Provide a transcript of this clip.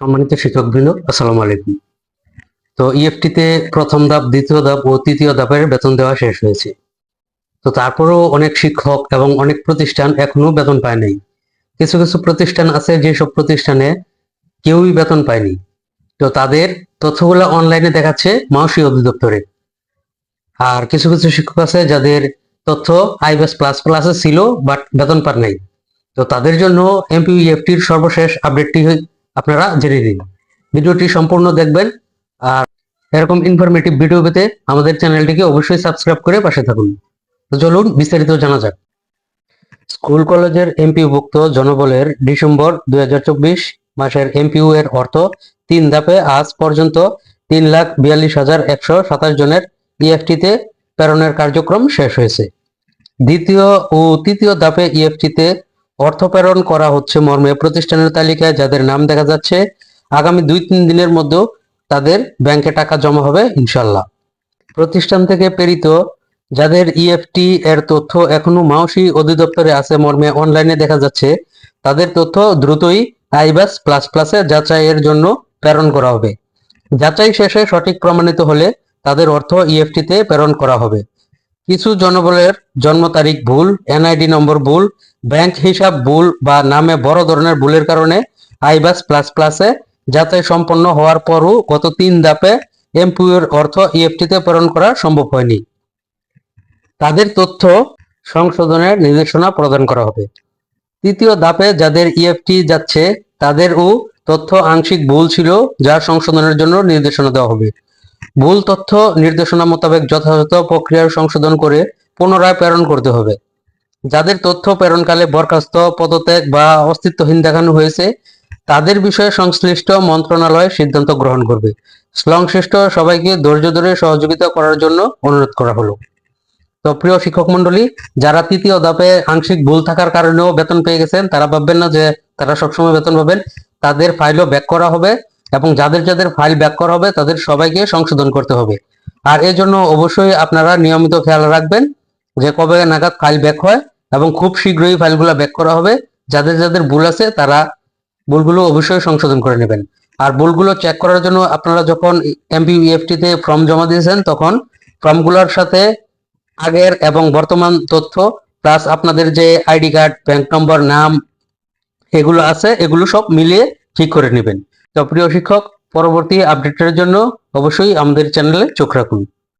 সম্মানিত শিক্ষকবৃন্দ, আসসালামু আলাইকুম। তো ইএফটিতে প্রথম ধাপ, দ্বিতীয় ধাপ ও তৃতীয় ধাপের বেতন দেওয়া শেষ হয়েছে। তো তারপরেও অনেক শিক্ষক এবং অনেক প্রতিষ্ঠান এখনও বেতন পায় নাই। কিছু কিছু প্রতিষ্ঠান আছে যেসব প্রতিষ্ঠানে কেউই বেতন পায়নি। তো তাদের তথ্যগুলো অনলাইনে দেখাচ্ছে মাউসি অধিদপ্তরে। আর কিছু কিছু শিক্ষক আছে যাদের তথ্য আইবিএস প্লাস প্লাসে ছিল বাট বেতন পান নাই। তো তাদের জন্য এমপিইএফটির সর্বশেষ আপডেটটি আপনারা জেনে নিন। ভিডিওটি সম্পূর্ণ দেখবেন আর এরকম ইনফরমেটিভ ভিডিও পেতে আমাদের চ্যানেলটিকে অবশ্যই সাবস্ক্রাইব করে পাশে থাকুন। চলুন, বিস্তারিত জানা যাক। স্কুল কলেজের এমপিভুক্ত জনবলের ডিসেম্বর দু হাজার চব্বিশ মাসের এমপিউ এর অর্থ তিন ধাপে আজ পর্যন্ত তিন লাখ বিয়াল্লিশ হাজার একশো সাতাশ জনের ইএফটিতে প্রেরণের কার্যক্রম শেষ হয়েছে। দ্বিতীয় ও তৃতীয় ধাপে ইএফটিতে অর্থ প্রেরণ করা হচ্ছে মর্মে প্রতিষ্ঠানের তালিকায় যাদের নাম দেখা যাচ্ছে, আগামী দুই তিন দিনের মধ্যে তাদের ব্যাংকে টাকা জমা হবে, ইনশাল্লাহ। প্রতিষ্ঠান থেকে প্রেরিত যাদের ইএফটি এর তথ্য এখনও মাউসি অধিদপ্তরে আছে মর্মে অনলাইনে দেখা যাচ্ছে, তাদের তথ্য দ্রুতই আইবাস প্লাস প্লাসে যাচাইয়ের জন্য প্রেরণ করা হবে। যাচাই শেষে সঠিক প্রমাণিত হলে তাদের অর্থ ইএফটিতে প্রেরণ করা হবে। কিছু জনবলের জন্ম তারিখ ভুল এনআইডি নম্বর ভুল ব্যাংক হিসাব ভুল বা নামে বড় ধরনের ভুলের কারণে আইবাস প্লাস প্লাসে যাচাই সম্পন্ন হওয়ার পরও গত তিন ধাপে এমপিউর অর্থ ইএফটিতে প্রেরণ করা সম্ভব হয়নি। তাদের তথ্য সংশোধনের নির্দেশনা প্রদান করা হবে। তৃতীয় ধাপে যাদের ইএফটি যাচ্ছে, তাদেরও তথ্য আংশিক ভুল ছিল যা সংশোধনের জন্য নির্দেশনা দেওয়া হবে। ভুল তথ্য নির্দেশনা মোতাবেক যথাযথ প্রক্রিয়ার সংশোধন করে পুনরায় প্রেরণ করতে হবে। যাদের তথ্য প্রেরণকালে বরখাস্ত, পদত্যাগ বা অস্তিত্বহীন দেখানো হয়েছে, তাদের বিষয়ে সংশ্লিষ্ট মন্ত্রণালয় সিদ্ধান্ত গ্রহণ করবে। সংশ্লিষ্ট সবাইকে ধৈর্য ধরে সহযোগিতা করার জন্য অনুরোধ করা হলো। তো প্রিয় শিক্ষক মন্ডলী যারা তৃতীয় ধাপে আংশিক ভুল থাকার কারণেও বেতন পেয়ে গেছেন, তারা ভাববেন না যে তারা সবসময় বেতন পাবেন। তাদের ফাইলও ব্যাক করা হবে এবং যাদের যাদের ফাইল ব্যাক করা হবে, তাদের সবাইকে সংশোধন করতে হবে। আর এর জন্য অবশ্যই আপনারা নিয়মিত খেয়াল রাখবেন যে কবে নাগাদ ফাইল ব্যাক হয়। এবং খুব শীঘ্রই ফাইলগুলো ব্যাক করা হবে। যাদের যাদের ভুল আছে, তারা ভুলগুলো অবশ্যই সংশোধন করে নেবেন। আর ভুলগুলো চেক করার জন্য আপনারা যখন এমপিইএফটি তে ফর্ম জমা দিয়েছেন, তখন ফর্মগুলোর সাথে আগের এবং বর্তমান তথ্য প্লাস আপনাদের যে আইডি কার্ড ব্যাংক নম্বর নাম, এগুলো আছে, এগুলো সব মিলিয়ে ঠিক করে নেবেন। তো প্রিয় শিক্ষক, পরবর্তী আপডেটের জন্য অবশ্যই আমাদের চ্যানেলে চোখ রাখুন।